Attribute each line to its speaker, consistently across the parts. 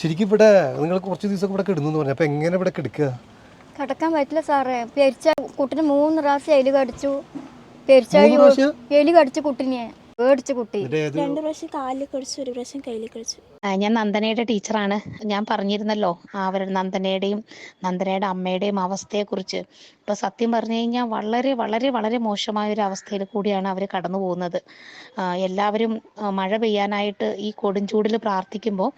Speaker 1: ശരിക്കും ഇവിടെ നിങ്ങൾ കുറച്ച് ദിവസം ഇവിടെ കിടന്നു എന്ന് പറഞ്ഞു. അപ്പൊ എങ്ങനെ ഇവിടെ കിടക്കുക?
Speaker 2: കിടക്കാൻ പറ്റില്ല സാറേ. പെരിച്ച കുട്ടിന് മൂന്ന് പ്രാവശ്യം എലി കടിച്ചു. എലി കടിച്ചു കുട്ടിനെ. പേടിച്ചു കുട്ടി.
Speaker 3: രണ്ട് പ്രാവശ്യം കാലിൽ കടിച്ചു ഒരു പ്രാവശ്യം കയ്യിൽ കടിച്ചു.
Speaker 4: ഞാൻ നന്ദനയുടെ ടീച്ചറാണ്. ഞാൻ പറഞ്ഞിരുന്നല്ലോ അവർ നന്ദനയുടെയും നന്ദനയുടെ അമ്മയുടെയും അവസ്ഥയെ കുറിച്ച് ഇപ്പൊ സത്യം പറഞ്ഞു കഴിഞ്ഞാൽ വളരെ വളരെ വളരെ മോശമായ ഒരു അവസ്ഥയിൽ കൂടിയാണ് അവർ കടന്നു പോകുന്നത്. എല്ലാവരും മഴ പെയ്യാനായിട്ട് ഈ കൊടുംചൂടിൽ പ്രാർത്ഥിക്കുമ്പോൾ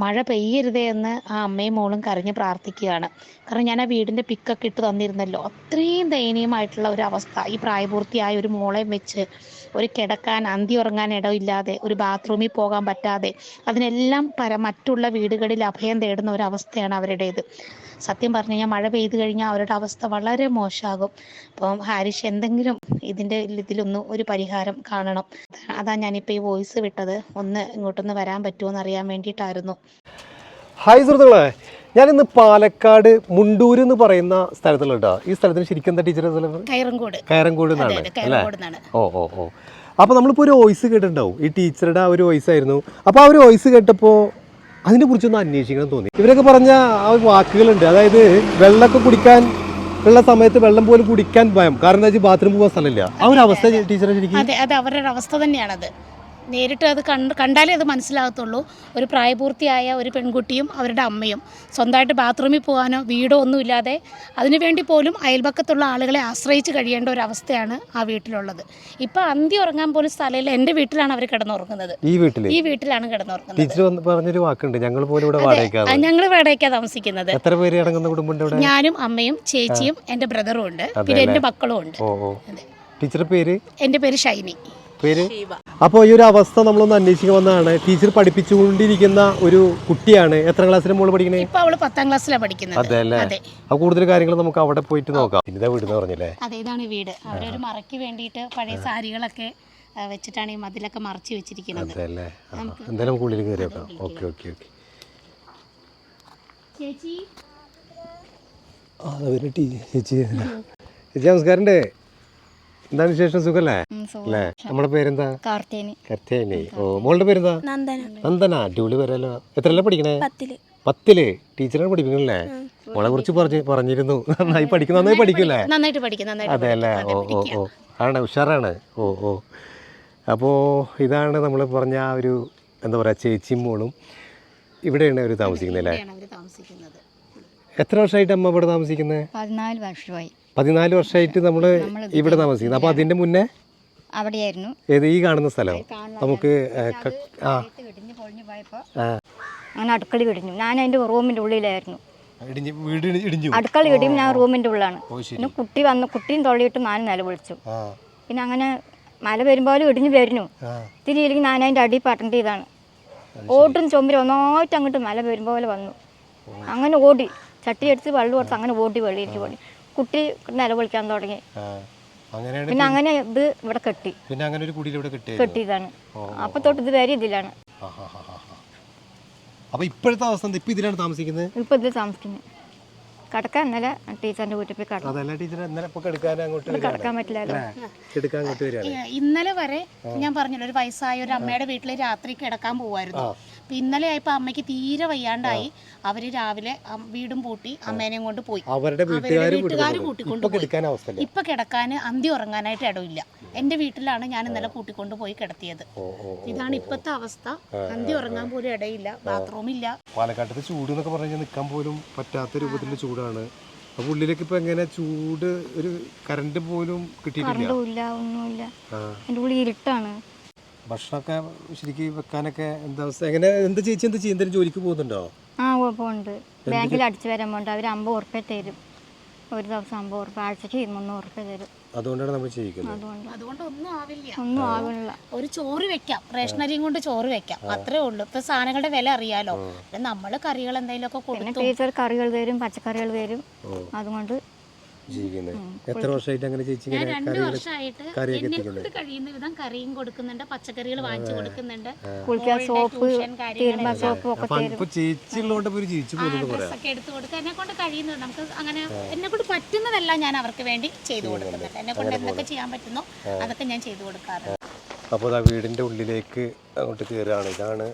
Speaker 4: മഴ പെയ്യരുതേ എന്ന് ആ അമ്മയും മോളും കരഞ്ഞ് പ്രാർത്ഥിക്കുകയാണ്. കാരണം ഞാൻ ആ വീടിന്റെ പിക്കൊക്കെ ഇട്ട് തന്നിരുന്നല്ലോ. അത്രയും ദയനീയമായിട്ടുള്ള ഒരു അവസ്ഥ. ഈ പ്രായപൂർത്തിയായ ഒരു മോളെ വെച്ച് ഒരു കിടക്കാൻ അന്തി ഉറങ്ങാൻ ഇടമില്ലാതെ ഒരു ബാത്റൂമിൽ പോകാൻ പറ്റാതെ അതിനെല്ലാം പര മറ്റുള്ള വീടുകളിൽ അഭയം തേടുന്ന ഒരു അവസ്ഥയാണ് അവരുടേത്. സത്യം പറഞ്ഞു കഴിഞ്ഞാൽ മഴ പെയ്തു കഴിഞ്ഞാൽ അവരുടെ അവസ്ഥ വളരെ മോശമാകും. അപ്പം ഹാരിഷ് എന്തെങ്കിലും ഇതിന്റെ ഇതിലൊന്നും ഒരു പരിഹാരം കാണണം. അതാ ഞാനിപ്പോൾ ഈ വോയിസ് വിട്ടത്. ഒന്ന് ഇങ്ങോട്ടൊന്ന് വരാൻ പറ്റുമോ എന്ന് അറിയാൻ വേണ്ടിയിട്ടായിരുന്നു.
Speaker 1: ഹായ് സുഹൃത്തുക്കളെ ഞാനിന്ന് പാലക്കാട് മുണ്ടൂർ എന്ന് പറയുന്ന സ്ഥലത്തുള്ള ഈ സ്ഥലത്തിന് ശരിക്കും എന്താ ടീച്ചർ
Speaker 4: കയറങ്കോട്.
Speaker 1: എന്നാണ് അല്ലേ? ഓ ഓ ഓ. അപ്പോൾ നമ്മളിപ്പോൾ ഒരു വോയിസ് കേട്ടിട്ടുണ്ടാവും. ഈ ടീച്ചറുടെ ആ ഒരു വോയിസ് ആയിരുന്നു. അപ്പോൾ ആ ഒരു വോയിസ് കേട്ടപ്പോൾ അതിനെ കുറിച്ചൊന്ന് അന്വേഷിക്കണം തോന്നി. ഇവരൊക്കെ പറഞ്ഞ ആ വാക്കുകളുണ്ട്. അതായത് വെള്ളമൊക്കെ കുടിക്കാൻ ഉള്ള സമയത്ത് വെള്ളം പോലും കുടിക്കാൻ ഭയം. കാരണം എന്താ വെച്ചാൽ ബാത്റൂം പോകാൻ സ്ഥലമില്ല. ആ ഒരു അവസ്ഥ ടീച്ചറെ ശരിക്കും?
Speaker 4: അതെ അത് അവരുടെ അവസ്ഥ തന്നെയാണത്. നേരിട്ട് അത് കണ്ട് കണ്ടാലേ അത് മനസ്സിലാകത്തുള്ളൂ. ഒരു പ്രായപൂർത്തിയായ ഒരു പെൺകുട്ടിയും അവരുടെ അമ്മയും. സ്വന്തമായിട്ട് ബാത്റൂമിൽ പോകാനോ വീടോ ഒന്നുമില്ലാതെ അതിനുവേണ്ടി പോലും അയൽപക്കത്തുള്ള ആളുകളെ ആശ്രയിച്ച് കഴിയേണ്ട ഒരു അവസ്ഥയാണ് ആ വീട്ടിലുള്ളത്. ഇപ്പം അന്തി ഉറങ്ങാൻ പോലും സ്ഥലമില്ല. എന്റെ വീട്ടിലാണ് അവർ കിടന്നുറങ്ങുന്നത്.
Speaker 1: ഈ വീട്ടിൽ
Speaker 4: ഈ വീട്ടിലാണ് കിടന്നുറങ്ങുന്നത്.
Speaker 1: ടീച്ചർ വന്ന് പറഞ്ഞൊരു വാക്കുണ്ട്. ഞങ്ങൾ പോലും ഇവിടെ വാടകയ്ക്കാണ്
Speaker 4: ഞങ്ങൾ വാടകയ്ക്കാണ് താമസിക്കുന്നത്.
Speaker 1: എത്ര പേര് അടങ്ങുന്ന ഇവിടെ?
Speaker 4: ഞാനും അമ്മയും ചേച്ചിയും എന്റെ ബ്രദറും ഉണ്ട്. പിന്നെ എന്റെ മക്കളും ഉണ്ട്.
Speaker 1: ടീച്ചറുടെ പേര്?
Speaker 4: എന്റെ പേര് ഷൈനി.
Speaker 1: പേര്? അപ്പോൾ ഈ ഒരു അവസ്ഥ നമ്മളൊന്ന് അന്വേഷിക്കാൻ വന്നതാണ്. ടീച്ചർ പഠിപ്പിച്ചുകൊണ്ടിരിക്കുന്ന ഒരു കുട്ടിയാണ്. എത്ര ക്ലാസ്സിലെ മോൾ പഠിക്കണേ?
Speaker 4: ഇപ്പൊ അവൾ പത്താം ക്ലാസ്സിലാണ് പഠിക്കുന്നത്.
Speaker 1: അതെ അല്ലേ?
Speaker 4: അപ്പൊ
Speaker 1: ആ കൂടുതൽ കാര്യങ്ങൾ നമുക്ക് അവിടെ പോയിട്ട് നോക്കാം. ഇതാ വീട് എന്ന് പറഞ്ഞില്ലേ?
Speaker 4: അതെ ഇതാണ് വീട്. അവരൊരു മറയ്ക്ക് വേണ്ടിയിട്ട് പഴയ സാരികളൊക്കെ വെച്ചിട്ടാണ് ഈ മതിലൊക്കെ മറച്ചു വെച്ചിരിക്കുന്നത്.
Speaker 1: അതെ അല്ലേ? എന്തായാലും നമുക്ക് ഉള്ളിൽ കയറി നോക്കാം. Okay okay okay.
Speaker 4: ചേച്ചി?
Speaker 1: ആ അവർ ചേച്ചി. ചേച്ചി നമസ്കാരണ്ടേ എന്താണ് വിശേഷം? സുഖല്ലേ? അല്ലേ? നമ്മുടെ പേരെന്താ?
Speaker 2: കർത്തേനി.
Speaker 1: ഓ മോളുടെ പേരെന്താ?
Speaker 3: നന്ദന.
Speaker 1: നന്ദന. അടിപൊളി പേരല്ലോ? എത്രയല്ല പഠിക്കണേ? പത്തിൽ. ടീച്ചറാണ് പഠിപ്പിക്കണല്ലേ? മോളെ കുറിച്ച് പറഞ്ഞു പറഞ്ഞിരുന്നു. നന്നായി പഠിക്കും നന്നായി പഠിക്കൂലേ
Speaker 4: നന്നായിട്ട് പഠിക്കും. നന്നായിട്ട്
Speaker 1: അതെ അല്ലേ? ഓ ഓ ഓ. ആണ്? ഉഷാറാണ്. ഓ ഓ. അപ്പോൾ ഇതാണ് നമ്മൾ പറഞ്ഞ ആ ഒരു എന്താ പറയുക ചേച്ചിയും മോളും ഇവിടെയാണ് അവർ താമസിക്കുന്നത് അല്ലേ? എത്ര വർഷമായിട്ട് അമ്മ ഇവിടെ താമസിക്കുന്നത്
Speaker 2: പതിനാല് വർഷമായി.
Speaker 1: പതിനാല് വർഷമായിട്ട് നമ്മൾ ഇവിടെ താമസിക്കുന്നത് അപ്പോൾ അതിന്റെ മുന്നേ
Speaker 2: അവിടെയായിരുന്നു.
Speaker 1: ഏത് ഈ കാണുന്ന സ്ഥലം? നമുക്ക് ആ.
Speaker 2: അങ്ങനെ അടുക്കള ഇടിഞ്ഞു ഞാൻ അതിന്റെ റൂമിന്റെ ഉള്ളിലായിരുന്നു. അടുക്കള ഇടിയും ഞാൻ റൂമിന്റെ ഉള്ളിലാണ്
Speaker 1: ഓ ശരി.
Speaker 2: പിന്നെ കുട്ടി വന്ന് കുട്ടിയും തൊള്ളിയിട്ട് ഞാൻ നിലവിളിച്ചു
Speaker 1: വിളിച്ചു.
Speaker 2: പിന്നെ അങ്ങനെ മല വരുമ്പോഴും ഇടിഞ്ഞു വരുന്നു. ഇല്ലെങ്കിൽ ഞാൻ അതിന്റെ അടി പട്ടേണ്ട ഇതാണ്. ഓട്ടും ചുമരും ഒന്നായിട്ട് അങ്ങോട്ട് മല വരുമ്പോലെ പോലെ വന്നു അങ്ങനെ ഓടി. ചട്ടി എടുത്ത് വെള്ളം കൊടുത്ത് അങ്ങനെ ഓടി വെള്ളിയിട്ട് ഓടി. കുട്ടി നിലവിളിക്കാൻ തുടങ്ങി.
Speaker 1: അങ്ങനെയാണ്
Speaker 2: പിന്നെ അങ്ങനെ ഇത് ഇവിടെ കെട്ടി.
Speaker 1: പിന്നെ അങ്ങനെ ഒരു കുടിയിൽ ഇവിടെ കെട്ടി
Speaker 2: കെട്ടിയതാണ്. അപ്പൊ തൊട്ട് ഇത് വരെ ഇതിലാണ്.
Speaker 1: അപ്പൊ ഇപ്പോഴത്തെ അവസ്ഥ ഇപ്പൊ ഇതിലാണ് താമസിക്കുന്നത്?
Speaker 2: ഇപ്പൊ ഇതിൽ താമസിക്കുന്നത് കടക്കാൻ ഇന്നലെ ടീച്ചറിന്റെ വീട്ടിൽ പോയി കിടന്നു.
Speaker 1: അതല്ല ടീച്ചർ ഇന്നലെ ഇപ്പൊ കിടക്കാൻ വരികയാണ്.
Speaker 4: ഇന്നലെ വരെ ഞാൻ പറഞ്ഞല്ലോ ഒരു വയസ്സായ ഒരു അമ്മയുടെ വീട്ടിൽ രാത്രി കിടക്കാൻ പോവായിരുന്നു. അപ്പൊ ഇന്നലെ ആയപ്പോ അമ്മയ്ക്ക് തീരെ വയ്യാണ്ടായി. അവർ രാവിലെ വീടും പൂട്ടി അമ്മേനെയും കൊണ്ട് പോയി.
Speaker 1: അവരുടെ വീട്ടുകാർ ഇപ്പൊ
Speaker 4: കൂട്ടിക്കൊണ്ട് പോയി.
Speaker 1: കിടക്കാൻ
Speaker 4: കിടക്കാൻ അന്തി ഉറങ്ങാനായിട്ട് ഇടവില്ല. എന്റെ വീട്ടിലാണ് ഞാൻ ഇന്നലെ കൂട്ടിക്കൊണ്ട് പോയി കിടത്തിയത്. ഇതാണ് ഇപ്പത്തെ അവസ്ഥ. അന്തി ഉറങ്ങാൻ പോലും ഇടയില്ല. ബാത്റൂം ഇല്ല.
Speaker 1: പാലക്കാട്ടത്തെ ചൂട് എന്നൊക്കെ പറഞ്ഞാൽ നിക്കാൻ നിൽക്കാൻ പോലും പറ്റാത്ത രൂപത്തിലുള്ള ചൂടാണ്. അപ്പൊ ഉള്ളിലേക്ക് ഇപ്പൊ എങ്ങനെ ചൂട് ഒരു കറണ്ട് പോലും കിട്ടിയിട്ടില്ല?
Speaker 2: ഒന്നുമില്ല.
Speaker 1: എന്റെ
Speaker 2: എന്റെ ഉള്ളിൽ ഇരുട്ടാണ്.
Speaker 1: ഭക്ഷണമൊക്കെ ശരിക്കും വെക്കാനൊക്കെ എന്താ അവസ്ഥ? എങ്ങനെ എന്താ ചേച്ചി എന്താ ചെയ്യുന്ന ജോലിക്ക് പോകുന്നുണ്ടോ?
Speaker 2: ആ കുഴപ്പമുണ്ട് ബാങ്കിൽ അടിച്ചു വരാൻ പോകണ്ട അവർ അമ്പത് ഉറുപ്പ്യ തരും. ഒരു ദിവസം അമ്പത് ഉറുപ്പ്യ. ആഴ്ചക്ക് മുന്നൂറ് ഉറുപ്പ്യ തരും.
Speaker 1: അതുകൊണ്ടാണ് നമ്മൾ ചെയ്യിക്കുന്നത്.
Speaker 2: അതുകൊണ്ട്.
Speaker 4: അതുകൊണ്ട് ഒന്നും ആവില്ല.
Speaker 2: ഒന്നും ആവില്ല.
Speaker 4: ഒരു ചോറ് വെക്കാം. റേഷനരിയും കൊണ്ട് ചോറ് വെക്കാം. അത്രേ ഉള്ളൂ. ഇപ്പൊ സാധനങ്ങളുടെ വില അറിയാലോ. നമ്മൾ നമ്മൾ കറികൾ എന്തെങ്കിലും ഒക്കെ കൊടുക്കും
Speaker 2: ടീച്ചർ കറികൾ തരും പച്ചക്കറികൾ തരും. അതുകൊണ്ട്
Speaker 1: ജീവിക്കുന്നത്. എത്ര വർഷമായിട്ട് അങ്ങനെ ചേച്ചി
Speaker 4: ഞാൻ രണ്ട് വർഷമായിട്ട് എന്നെ കൊണ്ട് കഴിയുന്ന വിധം കറിയും കൊടുക്കുന്നുണ്ട് പച്ചക്കറികൾ വാങ്ങിച്ചു കൊടുക്കുന്നുണ്ട്.
Speaker 2: കുളിക്കാൻ സോപ്പ് സോപ്പ് ഒക്കെ
Speaker 1: ചേച്ചി ഇപ്പൊ ഒരു പറയാം.
Speaker 4: ഡ്രസ്സൊക്കെ എടുത്തു കൊടുക്കുക. എന്നെ കൊണ്ട് കഴിയുന്നത് നമുക്ക് അങ്ങനെ എന്നെ കൊണ്ട് പറ്റുന്നതെല്ലാം ഞാൻ അവർക്ക് വേണ്ടി ചെയ്തു കൊടുക്കുന്നുണ്ട്. എന്നെ കൊണ്ട് എന്തൊക്കെ ചെയ്യാൻ പറ്റുന്നോ അതൊക്കെ ഞാൻ ചെയ്തു കൊടുക്കാറുണ്ട്.
Speaker 1: അപ്പോൾ ആ വീടിന്റെ ഉള്ളിലേക്ക് അങ്ങോട്ട് കയറുകയാണ്. ഇതാണ്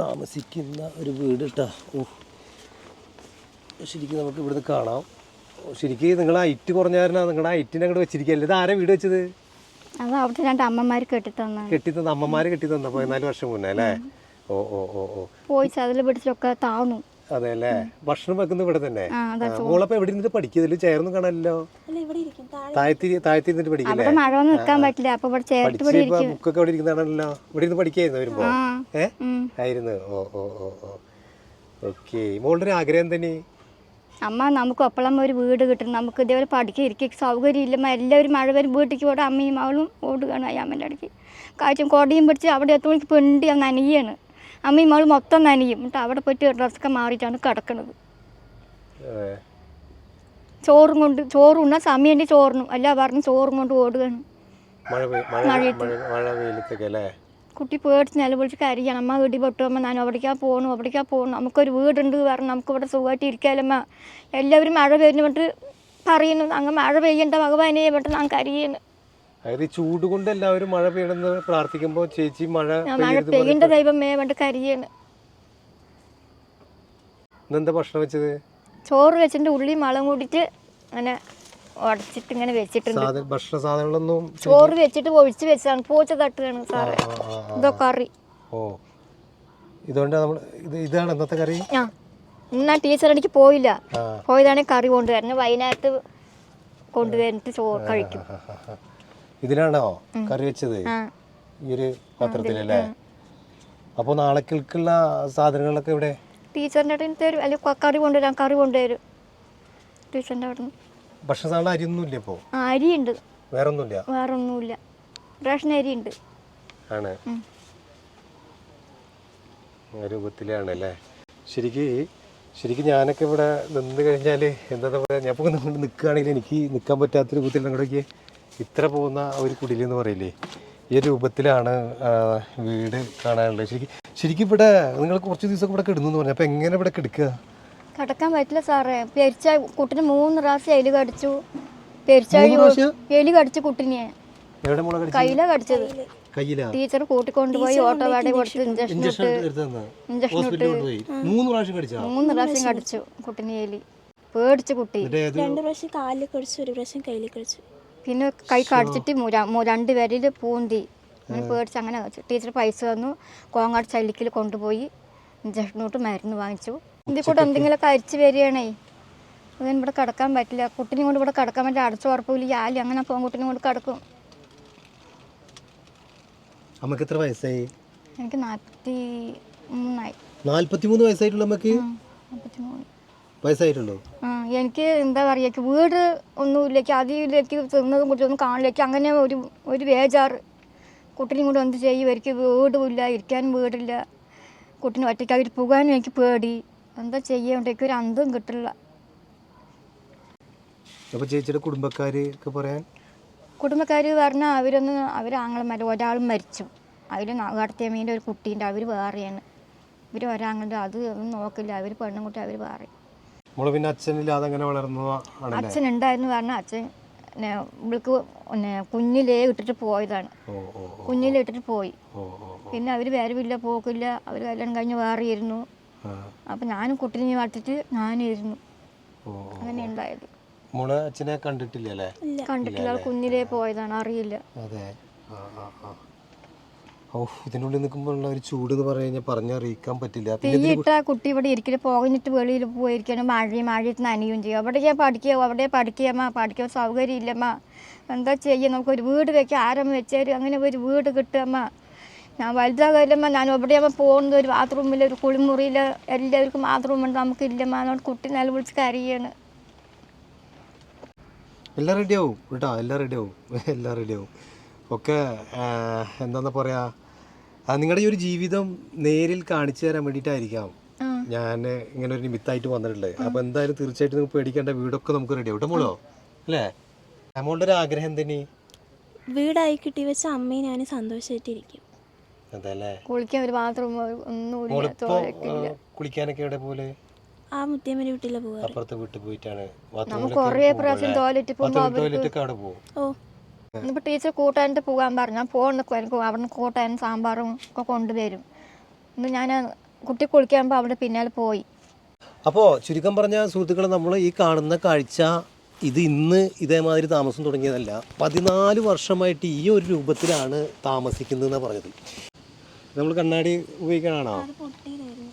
Speaker 1: താമസിക്കുന്ന ഒരു വീട് കേട്ടോ ഓ ശരിക്കും നമുക്ക് ഇവിടുന്ന് കാണാം. ശരിക്കും നിങ്ങൾ ഐറ്റ് കുറഞ്ഞ കാരണം നിങ്ങളുടെ ഹൈറ്റിനെ അങ്ങോട്ട് വെച്ചിരിക്കല്ലേ ഇതാരെ ആരാ വീട് വെച്ചത്?
Speaker 2: അത് അവിടുത്തെ രണ്ട് അമ്മമാർ കെട്ടി തന്ന
Speaker 1: കെട്ടി തന്ന അമ്മമാര് കെട്ടി തന്ന പതിനാല് വർഷം മുന്നേ അല്ലേ? ഓ ഓ ഓ ഓ.
Speaker 2: പോയി ചതിൽ പിടിച്ചൊക്കെ താന്നു.
Speaker 1: അതെ അല്ലേ? ഭക്ഷണം വെക്കുന്നത് ഇവിടെ തന്നെ. മോളപ്പോ എവിടെ ഇരുന്നിട്ട് പഠിക്കുക ചേർന്ന് കാണാനല്ലോ താഴ്ത്തിരി താഴ്ത്തിരുന്നിട്ട് പഠിക്കില്ലേ?
Speaker 2: മഴ ഒന്നും നിൽക്കാൻ പറ്റില്ല. അപ്പൊ ഇവിടെ ചേർത്ത്
Speaker 1: ബുക്കൊക്കെ ഇവിടെ ഇരിക്കുന്നതാണല്ലോ ഇവിടെ ഇരുന്ന് പഠിക്കായിരുന്നു വരുമ്പോ?
Speaker 2: ആ
Speaker 1: ഏ? ആയിരുന്നു. ഓ ഓ ഓ ഓ. ഓക്കെ. മോളുടെ ഒരു ആഗ്രഹം തന്നെ
Speaker 2: അമ്മ നമുക്ക് ഒപ്പളം ഒരു വീട് കിട്ടണം നമുക്ക് ഇതേപോലെ പഠിക്കാൻ ഇരിക്കും. സൗകര്യം ഇല്ലമ്മ എല്ലാവരും മഴ വരും വീട്ടിലേക്ക് പോടെ അമ്മയും അവളും ഓടുകയാണ് അയ്യാമ്മന്റെ അടുക്ക് കാറ്റും കൊടിയും പിടിച്ച് അവിടെ എത്തുമ്പോഴേക്ക് പെണ്ടി നനയാണ്. അമ്മയും അവളും മൊത്തം നനയും. എന്നിട്ട് അവിടെ പോയിട്ട് ഡ്രസ്സൊക്കെ മാറിയിട്ടാണ്
Speaker 1: കിടക്കുന്നത്
Speaker 2: ചോറും കൊണ്ട് ചോറും സമയം ചോറിനും? അല്ല പറഞ്ഞ് ചോറും കൊണ്ട് ഓടുകയാണ്.
Speaker 1: മഴ മഴ മഴ മഴ വെയിലത്തൊക്കെ അല്ലേ?
Speaker 2: കുട്ടി പേടിച്ച് നിലവിളിച്ച് കരയാണ് അമ്മ വീട്ടിൽ പൊട്ടുമ്പോൾ ഞാൻ അവിടേക്കാ പോകണു അവിടേക്കാ പോകണു നമുക്കൊരു വീടുണ്ട് പറഞ്ഞു നമുക്ക് ഇവിടെ സുഖമായിട്ട് ഇരിക്കാലമ്മ എല്ലാവരും മഴ പെയ്യുന്നിട്ട് പറയുന്നു. അങ്ങ് മഴ പെയ്യണ്ട ഭഗവാനെ പറഞ്ഞിട്ട് ഞാൻ കരിയുന്നു.
Speaker 1: അതായത് ഈ ചൂട് കൊണ്ട് എല്ലാവരും മഴ പെയ്യണമെന്ന് പ്രാർത്ഥിക്കുമ്പോൾ ചേച്ചി മഴ
Speaker 2: മഴ പെയ്യേണ്ട ദൈവമേ വേണ്ട കരിയാണ്
Speaker 1: ഇന്നെന്താ ഭക്ഷണം വെച്ചത്?
Speaker 2: ചോറ് വെച്ചിട്ട് ഉള്ളി മളം കൂടിയിട്ട് അങ്ങനെ ഉടച്ചിട്ട് ഇങ്ങനെ വെച്ചിട്ടുണ്ട്
Speaker 1: ഭക്ഷണ സാധനങ്ങളൊന്നും
Speaker 2: ചോറ് വെച്ചിട്ട് ഒഴിച്ച് വെച്ചതാണ് പൂച്ച തട്ടുകയാണ് സാറേ. ഇതൊക്കെ കറി.
Speaker 1: ഓ. ഇതുകൊണ്ട് നമ്മൾ ഇത് ഇതാണ് ഇന്നത്തെ കറി?
Speaker 2: ആ. ഇന്നാ ടീച്ചർ എനിക്ക് പോയില്ല.
Speaker 1: പോയതാണ്
Speaker 2: പോയതാണെങ്കിൽ കറി കൊണ്ടുവരുന്നത് വൈകുന്നേരത്ത് കൊണ്ടുവന്നിട്ട് ചോറ് കഴിക്കും.
Speaker 1: ഇതിലാണോ കറി വെച്ചത്? ഈ ഒരു പാത്രത്തിലല്ലേ അപ്പോൾ നാളേക്കുള്ള സാധനങ്ങളൊക്കെ ഇവിടെ
Speaker 2: ടീച്ചറിന്റെ അടുത്ത് തരും. അല്ലെങ്കിൽ കറി കൊണ്ടുവരാം. കറി കൊണ്ടുവരും. ടീച്ചറിന്റെ അവിടെ നിന്ന്
Speaker 1: ഭക്ഷണ സാധനം അരിയൊന്നുമില്ല ഇപ്പോൾ
Speaker 2: അരിയുണ്ട്.
Speaker 1: വേറെ ഒന്നുമില്ല
Speaker 2: വേറെ ഒന്നുമില്ല റേഷൻ അരിയുണ്ട്.
Speaker 1: ആണ്.
Speaker 2: ഉം.
Speaker 1: ആ രൂപത്തിലാണ് അല്ലേ ശരിക്ക് ശരിക്കും ഞാനൊക്കെ ഇവിടെ നിന്ന് കഴിഞ്ഞാൽ എന്താ പറയുക ഞാൻ ഇപ്പോൾ നിങ്ങൾ നിൽക്കുകയാണെങ്കിൽ എനിക്ക് നിൽക്കാൻ പറ്റാത്ത രൂപത്തിൽ അങ്ങോട്ടേക്ക് ഇത്ര പോകുന്ന ഒരു കുടിലെന്ന് പറയില്ലേ? ഈ രൂപത്തിലാണ് വീട് കാണാനുള്ളത്. ശരിക്കും ശരിക്കും ഇവിടെ നിങ്ങൾ കുറച്ച് ദിവസമൊക്കെ ഇവിടെ കിടന്നു എന്ന് പറഞ്ഞു. അപ്പോൾ എങ്ങനെ ഇവിടെ കിടക്കുക?
Speaker 2: കിടക്കാൻ പറ്റില്ല സാറേ. പെരിച്ച കുട്ടിന് മൂന്ന് പ്രാവശ്യം എലി കടിച്ചു.
Speaker 1: പ്രാവശ്യം?
Speaker 2: എലി കടിച്ചു കുട്ടിനെ. കയ്യിലാ കടിച്ചത്. ടീച്ചർ കൂട്ടിക്കൊണ്ടുപോയി ഓട്ടോ വാടക കൊടുത്ത് ഇഞ്ചക്ഷൻ
Speaker 1: ഇഞ്ചക്ഷൻ
Speaker 2: ഇട്ട് ഇഞ്ചക്ഷൻ
Speaker 1: മൂന്ന് പ്രാവശ്യം കടിച്ചാ
Speaker 2: കുട്ടിനെ എലി. പേടിച്ചു കുട്ടി.
Speaker 3: രണ്ട് പ്രാവശ്യം കാലിൽ കടിച്ചു ഒരു പ്രാവശ്യം കയ്യിൽ കടിച്ചു.
Speaker 2: പിന്നെ കൈ കടിച്ചിട്ട് രണ്ടു രണ്ട് പേരിൽ പൂന്തി. പേടിച്ച് അങ്ങനെ വെച്ചു ടീച്ചർ പൈസ തന്നു. കോങ്ങാട് ചല്ലിക്കൽ കൊണ്ടുപോയി. ഇഞ്ചക്ഷനോട്ട് മരുന്ന് വാങ്ങിച്ചു. ഇതിൽ കൂടെ എന്തെങ്കിലുമൊക്കെ അരിച്ചു വരികയാണേ. അതിന് ഇവിടെ കിടക്കാൻ പറ്റില്ല. കുട്ടിനെ കൊണ്ട് ഇവിടെ കിടക്കാൻ പറ്റില്ല. അടച്ചു ഉറപ്പില്ല. ആലി അങ്ങനെ പോകും കുട്ടിനെ കൊണ്ട് കിടക്കും.
Speaker 1: അമ്മയ്ക്ക് എത്ര വയസ്സായി?
Speaker 2: എനിക്ക് നാൽപ്പത്തി മൂന്നായി നാൽപ്പത്തി മൂന്ന്
Speaker 1: വയസ്സായിട്ടുള്ള
Speaker 2: അമ്മയ്ക്ക് എനിക്ക് എന്താ പറയുക വീട് ഒന്നുമില്ലേക്ക് അതിലേക്ക് തിന്നതും കുട്ടിയൊന്നും കാണില്ലേക്ക്. അങ്ങനെ ഒരു ഒരു ബേജാറ്. കുട്ടീനെയും കൂടെ എന്ത് ചെയ്യും? എനിക്ക് വീടുമില്ല ഇരിക്കാനും വീടില്ല. കുട്ടിനെ ഒറ്റയ്ക്ക് അവർ പോകാനും എനിക്ക് പേടി. എന്താ ചെയ്യേണ്ട ഒരു അന്തം കിട്ടില്ല.
Speaker 1: ചേച്ചിയുടെ പറയാൻ?
Speaker 2: കുടുംബക്കാർ പറഞ്ഞാൽ അവരൊന്ന് അവർ ആങ്ങളമാർ ഒരാൾ മരിച്ചു. അതിൽ മീന്റെ ഒരു കുട്ടീന്റെ അവർ വേറെയാണ്. ഇവർ ഒരാങ്ങളുടെ അത് ഒന്നും നോക്കില്ല. അവർ പെണ്ണും കുട്ടി അവർ വേറെ.
Speaker 1: പിന്നെ അച്ഛനില്ലാതെ അങ്ങനെ
Speaker 2: അച്ഛൻ ഉണ്ടായിരുന്നു പറഞ്ഞാൽ അച്ഛൻ പിന്നെ ഇവൾക്ക് പിന്നെ കുഞ്ഞിലേ ഇട്ടിട്ട് പോയതാണ്. കുഞ്ഞിലേ ഇട്ടിട്ട് പോയി. പിന്നെ അവർ വരവില്ല പോക്കില്ല. അവർ കല്യാണം കഴിഞ്ഞ് വേറെ ഇരുന്നു
Speaker 1: ആ,
Speaker 2: അപ്പം ഞാനും കുട്ടിനെ വളർത്തിട്ട് ഞാനും ഇരുന്നു
Speaker 1: ഓ
Speaker 2: അങ്ങനെ ഉണ്ടായത്.
Speaker 1: മോൾ അച്ഛനെ
Speaker 3: കണ്ടിട്ടില്ലല്ലേ
Speaker 2: കണ്ടിട്ടില്ല. ആൾ കുഞ്ഞിലേ പോയതാണ്. അറിയില്ല.
Speaker 1: അതെ. ഓ ഇതിനുള്ളിൽ നിൽക്കുമ്പോഴുള്ള ഒരു ചൂട് എന്ന് പറഞ്ഞു കഴിഞ്ഞാൽ പറഞ്ഞറിയിക്കാൻ പറ്റില്ല.
Speaker 2: തീയിട്ട കുട്ടി ഇവിടെ ഇരിക്കൽ പോകഞ്ഞിട്ട് വെളിയിൽ പോയിരിക്കണം. മഴയും മഴയത്ത് നനയും ചെയ്യും. അവിടേക്കാ പഠിക്കുക അവിടെ പഠിക്കുകയമ്മ പഠിക്കാൻ സൗകര്യം ഇല്ലമ്മ എന്താ ചെയ്യുക? നമുക്കൊരു വീട് വെക്കാം ആരം വെച്ചാൽ അങ്ങനെ ഒരു വീട് കിട്ടുകമ്മ ഞാൻ വലുതാകില്ലമ്മ ഞാൻ എവിടെയാകുമ്പോൾ പോകുന്നത് ഒരു ബാത്റൂമിൽ ഒരു കുളിമുറിയിൽ എല്ലാവർക്കും ബാത്റൂം ഉണ്ട് നമുക്കില്ലമ്മ അതുകൊണ്ട് കുട്ടി നില വിളിച്ച് കരയാണ്.
Speaker 1: എല്ലാം റെഡി ആവും കേട്ടോ? എല്ലാം റെഡി ആവും എല്ലാം റെഡി ആവും. ഒക്കെ എന്താന്ന് പറയാ നിങ്ങളുടെ ഈ ഒരു ജീവിതം നേരിൽ കാണിച്ചു തരാൻ വേണ്ടിയിട്ടായിരിക്കാം ഞാൻ ഇങ്ങനെ ഒരു നിമിത്തായിട്ട് വന്നിട്ടുള്ളത്. അപ്പൊ എന്തായാലും തീർച്ചയായിട്ടും നിങ്ങൾക്ക് പേടിക്കേണ്ട വീടൊക്കെ നമുക്ക് റെഡി ആവും കേട്ടോ മോളോ? അല്ലേ? മോളുടെ ഒരു ആഗ്രഹം തന്നെ
Speaker 3: വീടായി കിട്ടി വെച്ച അമ്മയും ഞാൻ സന്തോഷമായിട്ടിരിക്കും
Speaker 1: അതെ അല്ലേ
Speaker 2: കുളിക്കാൻ ഒരു ബാത്റൂം
Speaker 1: ഒന്നും കുളിക്കാനൊക്കെ എവിടെ പോലെ
Speaker 3: ആ മുത്തിയമ്മന്റെ വീട്ടിലെ പോവാ
Speaker 1: അപ്പുറത്തെ വീട്ടിൽ പോയിട്ടാണ്.
Speaker 2: കുറേ പ്രാവശ്യം ടോയ്ലറ്റ്
Speaker 1: ടോയ്ലറ്റ് അവിടെ പോകും.
Speaker 3: ഓ.
Speaker 2: ഇന്നിപ്പോൾ ടീച്ചർ കൂട്ടാനിട്ട് പോകാൻ പറഞ്ഞു. ഞാൻ പോകണ്ട എനിക്ക് അവിടെ കൂട്ടാനും സാമ്പാറും ഒക്കെ കൊണ്ടുവരും. ഇന്ന് ഞാൻ കുട്ടി കുളിക്കുമ്പോൾ അവിടെ പിന്നാലെ പോയി.
Speaker 1: അപ്പോൾ ചുരുക്കം പറഞ്ഞ സുഹൃത്തുക്കളെ നമ്മൾ ഈ കാണുന്ന കാഴ്ച ഇത് ഇന്ന് ഇതേമാതിരി താമസം തുടങ്ങിയതല്ല. പതിനാല് വർഷമായിട്ട് ഈ ഒരു രൂപത്തിലാണ് താമസിക്കുന്നതെന്നാണ് പറഞ്ഞത്. നമ്മൾ കണ്ണാടി ഉപയോഗിക്കണാണോ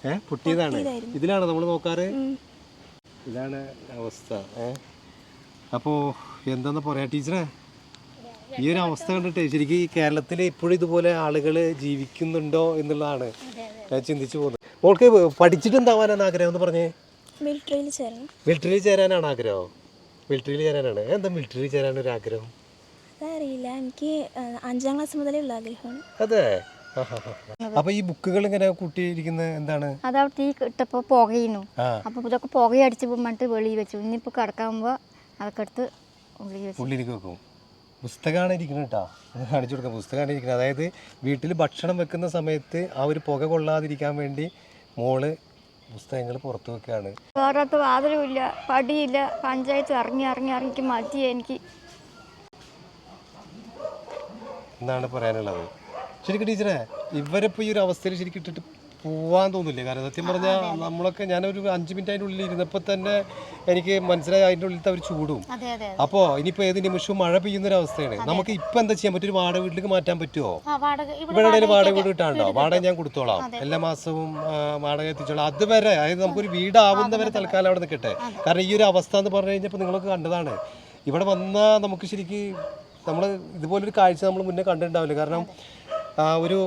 Speaker 1: ഏ പൊട്ടിയതാണ്. ഇതിലാണ് നമ്മൾ നോക്കാറ്? ഇതാണ് അവസ്ഥ ഏ. അപ്പോൾ എന്താന്ന് പറയാ ടീച്ചറെ? ഈ ഒരു അവസ്ഥ കണ്ടിട്ട് ശരിക്കും ഈ കേരളത്തിൽ ഇപ്പോഴും ഇതുപോലെ ആളുകൾ ജീവിക്കുന്നുണ്ടോ എന്നുള്ളതാണ് ഞാൻ ചിന്തിച്ചു പോകുന്നത്. മോൾക്ക് പഠിച്ചിട്ട് എന്താവാനാണ് ആഗ്രഹം എന്ന് പറഞ്ഞേ?
Speaker 3: മിലിറ്ററിയിൽ ചേരണം.
Speaker 1: മിലിറ്ററിയിൽ ചേരാനാണ് ആഗ്രഹം. മിലിറ്ററിയിൽ ചേരാനാണ്. എന്താ മിലിറ്ററിയിൽ ചേരാനൊരു ആഗ്രഹം
Speaker 3: അതറിയില്ല. എനിക്ക് അഞ്ചാം ക്ലാസ് മുതലേ ഉള്ള ആഗ്രഹമാണ്.
Speaker 1: അതെ. അപ്പൊ ഈ ബുക്കുകൾ ഇങ്ങനെ കൂട്ടിയിരിക്കുന്നത് എന്താണ്?
Speaker 2: അത് അവിടെ തീ ഇട്ടപ്പോ പുകയുന്നു അപ്പൊ ഇതൊക്കെ പുകയടിച്ച് മട്ട് വെളിയിൽ വെച്ചു. ഇനിയിപ്പോ കിടക്കാകുമ്പോ അതൊക്കെ എടുത്ത്
Speaker 1: ഉള്ളിലേക്ക് വെക്കും. പുസ്തകമാണ് ഇരിക്കുന്നത് കേട്ടോ കാണിച്ചു കൊടുക്കാം. പുസ്തകമാണ് ഇരിക്കുന്നത്. അതായത് വീട്ടിൽ ഭക്ഷണം വെക്കുന്ന സമയത്ത് ആ ഒരു പുക കൊള്ളാതിരിക്കാൻ വേണ്ടി മോൾ പുസ്തകങ്ങൾ പുറത്തു വെക്കുകയാണ്.
Speaker 2: വേറത്ത് വാതിലുമില്ല പടിയില്ല. പഞ്ചായത്ത് ഇറങ്ങി ഇറങ്ങി ഇറങ്ങി മതി എനിക്ക്.
Speaker 1: എന്താണ് പറയാനുള്ളത്? ശരിക്കും ടീച്ചറെ ഇവരിപ്പോൾ ഈ ഒരു അവസ്ഥയിൽ ശരിക്കും ഇട്ടിട്ട് പോവാൻ തോന്നില്ലേ കാരണം സത്യം പറഞ്ഞാൽ നമ്മളൊക്കെ ഞാനൊരു അഞ്ച് മിനിറ്റ് അതിന്റെ ഉള്ളിൽ ഇരുന്നപ്പോൾ തന്നെ എനിക്ക് മനസ്സിലായി അതിന്റെ ഉള്ളിലത്തെ അവർ ചൂടും. അപ്പോൾ ഇനിയിപ്പോൾ ഏത് നിമിഷവും മഴ പെയ്യുന്ന ഒരു അവസ്ഥയാണ് നമുക്ക് ഇപ്പം എന്താ ചെയ്യാൻ പറ്റും? ഒരു വാടക വീട്ടിലേക്ക് മാറ്റാൻ പറ്റുമോ
Speaker 4: ഇവിടെ
Speaker 1: വാടക വീട് കിട്ടാണ്ടോ വാടക ഞാൻ കൊടുത്തോളാം. എല്ലാ മാസവും വാടക എത്തിച്ചോളാം. അതുവരെ അതായത് നമുക്കൊരു വീടാവുന്നവരെ തൽക്കാലം അവിടെ നിൽക്കട്ടെ. കാരണം ഈ ഒരു അവസ്ഥ എന്ന് പറഞ്ഞു കഴിഞ്ഞപ്പോൾ നിങ്ങളൊക്കെ കണ്ടതാണ്. ഇവിടെ വന്നാൽ നമുക്ക് ശരിക്ക് നമ്മൾ ഇതുപോലൊരു കാഴ്ച നമ്മൾ മുന്നേ കണ്ടിട്ടുണ്ടാവില്ല. കാരണം ഒരു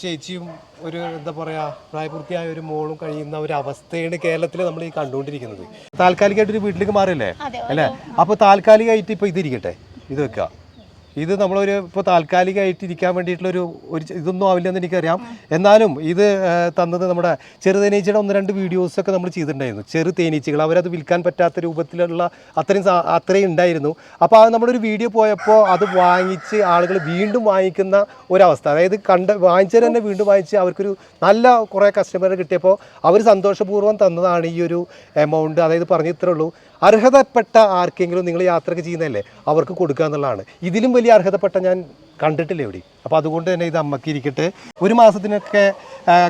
Speaker 1: ചേച്ചിയും ഒരു എന്താ പറയുക പ്രായപൂർത്തിയായ ഒരു മോളും കഴിയുന്ന ഒരു അവസ്ഥയാണ് കേരളത്തിൽ നമ്മൾ ഈ കണ്ടുകൊണ്ടിരിക്കുന്നത്. താൽക്കാലികമായിട്ട് ഒരു വീട്ടിലേക്ക് മാറിയല്ലേ? അല്ലേ? അപ്പോൾ താൽക്കാലികമായിട്ട് ഇപ്പോൾ ഇതിരിക്കട്ടെ ഇത് വെക്കുക ഇത് നമ്മളൊരു ഇപ്പോൾ താൽക്കാലികമായിട്ട് ഇരിക്കാൻ വേണ്ടിയിട്ടുള്ളൊരു ഒരു ഇതൊന്നും ആവില്ലെന്ന് എനിക്കറിയാം. എന്നാലും ഇത് തന്നത് നമ്മുടെ ചെറുതേനീച്ചയുടെ ഒന്ന് രണ്ട് വീഡിയോസൊക്കെ നമ്മൾ ചെയ്തിട്ടുണ്ടായിരുന്നു. ചെറു തേനീച്ചകൾ അവരത് വിൽക്കാൻ പറ്റാത്ത രൂപത്തിലുള്ള അത്രയും അത്രയും ഉണ്ടായിരുന്നു. അപ്പോൾ അത് നമ്മുടെ ഒരു വീഡിയോ പോയപ്പോൾ അത് വാങ്ങിച്ച് ആളുകൾ വീണ്ടും വാങ്ങിക്കുന്ന ഒരവസ്ഥ. അതായത് കണ്ട വാങ്ങിച്ചവർ തന്നെ വീണ്ടും വാങ്ങിച്ച് അവർക്കൊരു നല്ല കുറേ കസ്റ്റമർ കിട്ടിയപ്പോൾ അവർ സന്തോഷപൂർവം തന്നതാണ് ഈ ഒരു എമൗണ്ട്. അതായത് പറഞ്ഞു ഇത്രേ ഉള്ളൂ. അർഹതപ്പെട്ട ആർക്കെങ്കിലും നിങ്ങൾ യാത്രയ്ക്ക് ചെയ്യുന്നതല്ലേ? അവർക്ക് കൊടുക്കുക എന്നുള്ളതാണ്. ഇതിലും വലിയ അർഹതപ്പെട്ട ഞാൻ കണ്ടിട്ടില്ല എവിടെ അപ്പോൾ അതുകൊണ്ട് തന്നെ ഇത് അമ്മയ്ക്ക് ഇരിക്കട്ടെ. ഒരു മാസത്തിനൊക്കെ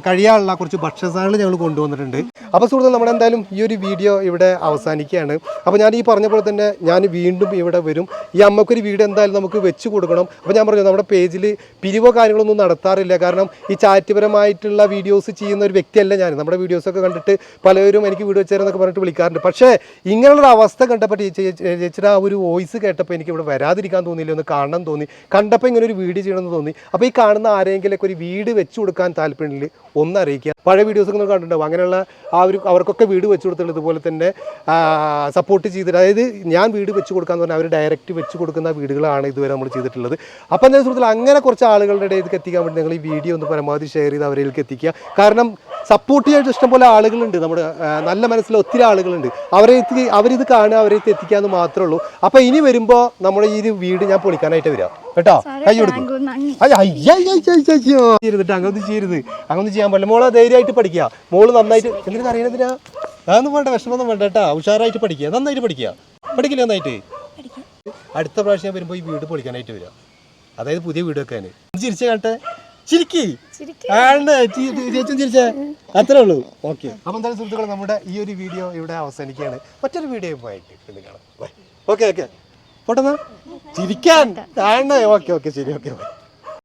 Speaker 1: കഴിയാനുള്ള കുറച്ച് ഭക്ഷണസാധനങ്ങൾ ഞങ്ങൾ കൊണ്ടുവന്നിട്ടുണ്ട്. അപ്പോൾ സുഹൃത്തുക്കൾ നമ്മുടെ എന്തായാലും ഈ ഒരു വീഡിയോ ഇവിടെ അവസാനിക്കുകയാണ്. അപ്പോൾ ഞാൻ ഈ പറഞ്ഞ പോലെ തന്നെ ഞാൻ വീണ്ടും ഇവിടെ വരും. ഈ അമ്മക്കൊരു വീട് എന്തായാലും നമുക്ക് വെച്ച് കൊടുക്കണം. അപ്പോൾ ഞാൻ പറഞ്ഞു നമ്മുടെ പേജിൽ പിരിവോ കാര്യങ്ങളൊന്നും നടത്താറില്ല. കാരണം ഈ ചാറ്റ്പരമായിട്ടുള്ള വീഡിയോസ് ചെയ്യുന്ന ഒരു വ്യക്തിയല്ല ഞാൻ. നമ്മുടെ വീഡിയോസൊക്കെ കണ്ടിട്ട് പലരും എനിക്ക് വീട് വെച്ചേരെന്നൊക്കെ പറഞ്ഞിട്ട് വിളിക്കാറുണ്ട്. പക്ഷേ ഇങ്ങനെയുള്ള അവസ്ഥ കണ്ടപ്പോൾ ചേച്ചി ചേച്ചിയുടെ ആ ഒരു വോയിസ് കേട്ടപ്പോൾ എനിക്ക് ഇവിടെ വരാതിരിക്കാൻ തോന്നിയില്ല ഒന്ന് കാണണം തോന്നി. കണ്ടപ്പോൾ ഒരു വീട് ചെയ്യണമെന്ന് തോന്നി. അപ്പോൾ ഈ കാണുന്ന ആരെങ്കിലൊക്കെ ഒരു വീട് വെച്ചു കൊടുക്കാൻ താല്പര്യമില്ല ഒന്ന് അറിയിക്കുക. പഴയ വീഡിയോസൊക്കെ നമ്മൾ കണ്ടിട്ടുണ്ടാവും. അങ്ങനെയുള്ള ആ ഒരു അവർക്കൊക്കെ വീട് വെച്ച് കൊടുത്തിട്ടുണ്ട് ഇതുപോലെ തന്നെ സപ്പോർട്ട് ചെയ്തിട്ട്. അതായത് ഞാൻ വീട് വെച്ച് കൊടുക്കാന്ന് പറഞ്ഞാൽ അവർ ഡയറക്റ്റ് വെച്ച് കൊടുക്കുന്ന വീടുകളാണ് ഇതുവരെ നമ്മൾ ചെയ്തിട്ടുള്ളത്. അപ്പം എന്താ സുഹൃത്തുക്കൾ അങ്ങനെ കുറച്ച് ആളുകളുടെ ഇടയിലേക്ക് എത്തിക്കാൻ വേണ്ടി നിങ്ങൾ ഈ വീഡിയോ ഒന്ന് പരമാവധി ഷെയർ ചെയ്ത് അവരിലേക്ക് എത്തിക്കുക. കാരണം സപ്പോർട്ട് ചെയ്യാനായിട്ട് ഇഷ്ടംപോലെ ആളുകളുണ്ട് നമ്മുടെ നല്ല മനസ്സിൽ ഒത്തിരി ആളുകളുണ്ട്. അവരെ എത്തി അവരിത് കാണുക അവരെ എത്തിക്കാന്ന് മാത്രമേ ഉള്ളൂ. അപ്പോൾ ഇനി വരുമ്പോൾ നമ്മുടെ ഈ ഒരു വീട് ഞാൻ പൊളിക്കാനായിട്ട് വരാം. കേട്ടോ? കൈ കൊടുക്കും. അയ്യ, അയ്യ, അയ്യ, അയ്യോ. ചെയ്യരുത് അങ്ങനൊന്നും ചെയ്യരുത്. അങ്ങനൊന്നും ചെയ്യാൻ പറ്റില്ല. മോളെ ധൈര്യമായിട്ട് പഠിക്കുക. മോൾ നന്നായിട്ട് എന്തിനാ അറിയണതിനാ അതൊന്നും വേണ്ട വിഷമൊന്നും വേണ്ട കേട്ടാ. ഉഷാറായിട്ട് പഠിക്കുക. നന്നായിട്ട് പഠിക്കുക. പഠിക്കില്ല നന്നായിട്ട്? അടുത്ത പ്രാവശ്യം ഞാൻ വരുമ്പോൾ ഈ വീട് പൊളിക്കാനായിട്ട് വരാം. അതായത് പുതിയ വീട് വെക്കാൻ. ചിരിച്ച കാണട്ടെ ചിരിക്കി. ആണ് ചിരിച്ചേ. അത്രേ ഉള്ളൂ. ഓക്കെ. അപ്പം എന്തായാലും സുഹൃത്തുക്കളെ നമ്മുടെ ഈ ഒരു വീഡിയോ ഇവിടെ അവസാനിക്കുകയാണ്. മറ്റൊരു വീഡിയോ ആയിട്ട് വീണ്ടും കാണാം. Okay okay. പോട്ടെന്നാ? ചിരിക്കാൻ. ആണ് ഓക്കെ ഓക്കെ. ശരി ഓക്കെ. ബൈ.